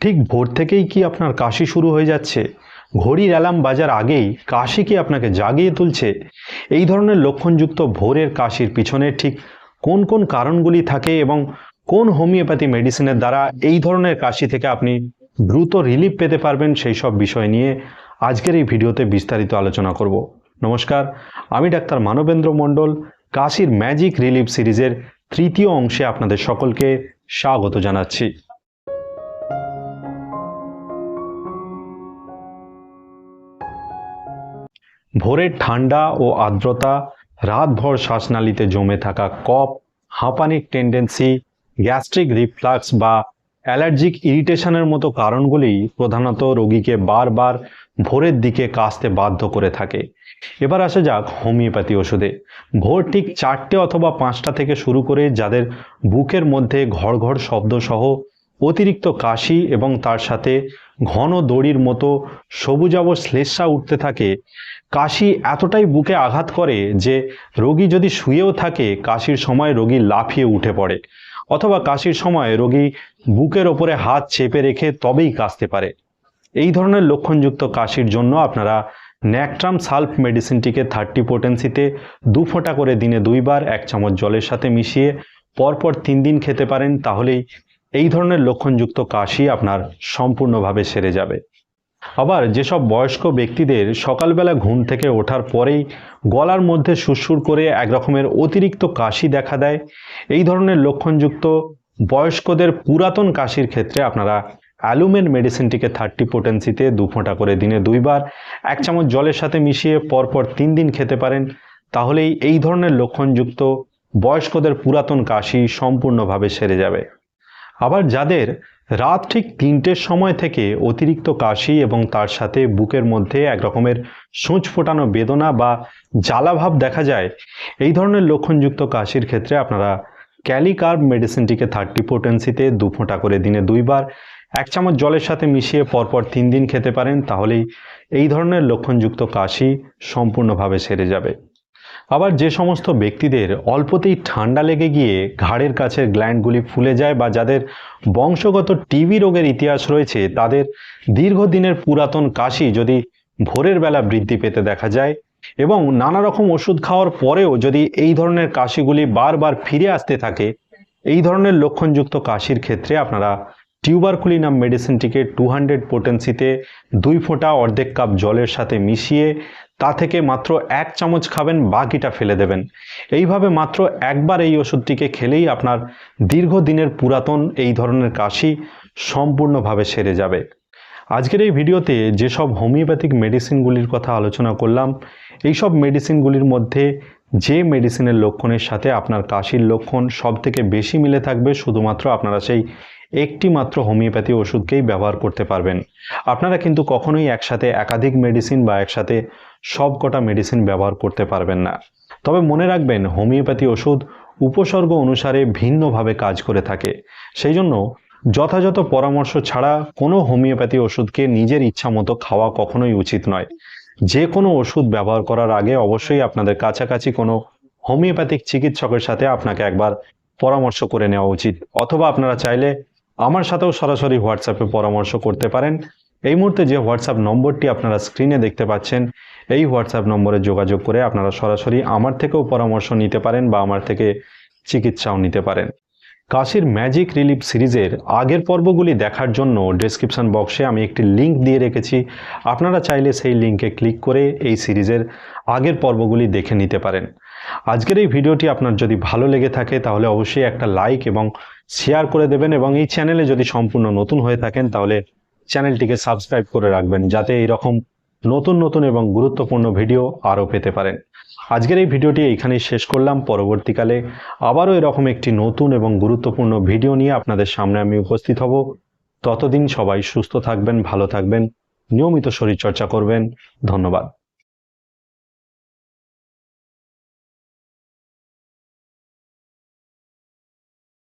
ঠিক ভোর থেকেই কি আপনার কাশি শুরু হয়ে যাচ্ছে? ঘড়ির অ্যালার্ম বাজার আগেই কাশি কি আপনাকে জাগিয়ে তুলছে? এই ধরনের লক্ষণযুক্ত ভোরের কাশির পিছনে ঠিক কোন কোন কারণগুলি থাকে এবং কোন হোমিওপ্যাথি মেডিসিনের দ্বারা এই ধরনের কাশি থেকে আপনি দ্রুত রিলিফ পেতে পারবেন সেই সব বিষয় নিয়ে আজকের এই ভিডিওতে বিস্তারিত আলোচনা করব। নমস্কার, আমি ডাক্তার মানবেন্দ্র মণ্ডল, কাশির ম্যাজিক রিলিফ সিরিজের তৃতীয় অংশে আপনাদের সকলকে স্বাগত জানাচ্ছি। ভোরের ঠান্ডা ও আর্দ্রতা, রাতভর শ্বাসনালীতে জমে থাকা কফ হাঁপানিক টেন্ডেন্সি গ্যাস্ট্রিক রিফ্লাক্স বা অ্যালার্জিক ইরিটেশনের মতো কারণগুলি প্রধানত রোগীকে বারবার ভোরের দিকে কাশতে বাধ্য করে থাকে। এবার আসা যাক হোমিওপ্যাথি ওষুধে। ভোর ঠিক চারটে অথবা পাঁচটা থেকে শুরু করে যাদের বুকের মধ্যে ঘড় ঘড় শব্দ সহ অতিরিক্ত কাশি এবং তার সাথে ঘন দড়ির মতো সবুজাব শ্লেষা উঠতে থাকে। কাশি এতটাই বুকে আঘাত করে যে রোগী যদি শুয়েও থাকে, কাশির সময় রোগী লাফিয়ে উঠে পড়ে। অথবা কাশির সময় রোগী বুকের ওপরে হাত চেপে রেখে তবেই কাশতে পারে। এই ধরনের লক্ষণযুক্ত কাশির জন্য আপনারা ন্যাকট্রাম সালফ মেডিসিনটিকে থার্টি পোটেন্সিতে দু ফোঁটা করে দিনে দুইবার এক চামচ জলের সাথে মিশিয়ে পরপর তিন দিন খেতে পারেন, তাহলেই এই ধরনের লক্ষণযুক্ত কাশি আপনার সম্পূর্ণভাবে সেরে যাবে। আবার যেসব বয়স্ক ব্যক্তিদের সকালবেলা ঘুম থেকে ওঠার পরেই গলার মধ্যে সুরসুর করে এক রকমের অতিরিক্ত কাশি দেখা দেয়, এই ধরনের লক্ষণযুক্ত বয়স্কদের পুরাতন কাশির ক্ষেত্রে আপনারা অ্যালুমেন মেডিসিনটিকে থার্টি পোটেন্সিতে দু ফোঁটা করে দিনে দুইবার, এক চামচ জলের সাথে মিশিয়ে পরপর তিন দিন খেতে পারেন। তাহলেই এই ধরনের লক্ষণযুক্ত বয়স্কদের পুরাতন কাশি সম্পূর্ণভাবে সেরে যাবে। আবার যাদের রাত ঠিক তিনটের সময় থেকে অতিরিক্ত কাশি এবং তার সাথে বুকের মধ্যে এক রকমের সূঁচ ফোটানো বেদনা বা জ্বালাভাব দেখা যায়, এই ধরনের লক্ষণযুক্ত কাশির ক্ষেত্রে আপনারা ক্যালিকার্ব মেডিসিনটিকে থার্টি পোটেন্সিতে দু ফোঁটা করে দিনে দুইবার, এক চামচ জলের সাথে মিশিয়ে পরপর তিন দিন খেতে পারেন, তাহলেই এই ধরনের লক্ষণযুক্ত কাশি সম্পূর্ণভাবে সেরে যাবে। আবার যে সমস্ত ব্যক্তিদের অল্পতেই ঠান্ডা লেগে গিয়ে ঘাড়ের কাছের গ্ল্যান্ডগুলি ফুলে যায় বা যাদের বংশগত টিবি রোগের ইতিহাস রয়েছে, তাদের দীর্ঘদিনের পুরাতন কাশি যদি ভোরের বেলা বৃদ্ধি পেতে দেখা যায় এবং নানা রকম ওষুধ খাওয়ার পরেও যদি এই ধরনের কাশিগুলি বারবার ফিরে আসতে থাকে, এই ধরনের লক্ষণযুক্ত কাশির ক্ষেত্রে আপনারা টিউবারকুলিনাম মেডিসিনটিকে টু হান্ড্রেড পোটেন্সিতে দুই ফোঁটা অর্ধেক কাপ জলের সাথে মিশিয়ে তা থেকে মাত্র এক চামচ খাবেন, বাকিটা ফেলে দেবেন। এইভাবে মাত্র একবার এই ওষুধটিকে খেলেই আপনার দীর্ঘদিনের পুরাতন এই ধরনের কাশি সম্পূর্ণভাবে সেরে যাবে। আজকের এই ভিডিওতে যেসব হোমিওপ্যাথিক মেডিসিনগুলির কথা আলোচনা করলাম এই সব মেডিসিনগুলির মধ্যে যে মেডিসিনের লক্ষণের সাথে আপনার কাশির লক্ষণ সব থেকে বেশি মিলে থাকবে, শুধুমাত্র আপনারা সেই একটি মাত্র হোমিওপ্যাথি ওষুধকেই ব্যবহার করতে পারবেন। আপনারা কিন্তু কখনোই একসাথে একাধিক মেডিসিন বা একসাথে সব কটা মেডিসিন ব্যবহার করতে পারবেন না। তবে মনে রাখবেন, হোমিওপ্যাথি ওষুধ উপসর্গ অনুসারে ভিন্নভাবে কাজ করে থাকে। সেই জন্য যথাযথ পরামর্শ ছাড়া কোনো হোমিওপ্যাথি ওষুধকে নিজের ইচ্ছা মতো খাওয়া কখনোই উচিত নয়। যে কোনো ওষুধ ব্যবহার করার আগে অবশ্যই আপনাদের কাছাকাছি কোনো হোমিওপ্যাথিক চিকিৎসকের সাথে আপনাকে একবার পরামর্শ করে নেওয়া উচিত। অথবা আপনারা চাইলে আমার সাথেও সরাসরি হোয়াটসঅ্যাপে পরামর্শ করতে পারেন। এই মুহূর্তে যে হোয়াটসঅ্যাপ নম্বরটি আপনারা স্ক্রিনে দেখতে পাচ্ছেন, এই হোয়াটসঅ্যাপ নম্বরে যোগাযোগ করে আপনারা সরাসরি আমার থেকেও পরামর্শ নিতে পারেন বা আমার থেকে চিকিৎসাও নিতে পারেন। কাশির ম্যাজিক রিলিফ সিরিজের আগের পর্বগুলি দেখার জন্য ডেসক্রিপশন বক্সে আমি একটি লিংক দিয়ে রেখেছি। আপনারা চাইলে সেই লিংকে ক্লিক করে এই সিরিজের আগের পর্বগুলি দেখে নিতে পারেন। আজকের এই ভিডিওটি আপনার যদি ভালো লেগে থাকে তাহলে অবশ্যই একটা লাইক এবং শেয়ার করে দেবেন এবং এই চ্যানেলে যদি সম্পূর্ণ নতুন হয়ে থাকেন তাহলে চ্যানেলটিকে সাবস্ক্রাইব করে রাখবেন যাতে এইরকম নতুন নতুন এবং গুরুত্বপূর্ণ ভিডিও আরও পেতে পারেন। আজকের এই ভিডিওটি এইখানেই শেষ করলাম। পরবর্তীকালে আবারও এরকম একটি নতুন এবং গুরুত্বপূর্ণ ভিডিও নিয়ে আপনাদের সামনে আমি উপস্থিত হব। ততদিন সবাই সুস্থ থাকবেন, ভালো থাকবেন, নিয়মিত শরীরচর্চা করবেন। ধন্যবাদ।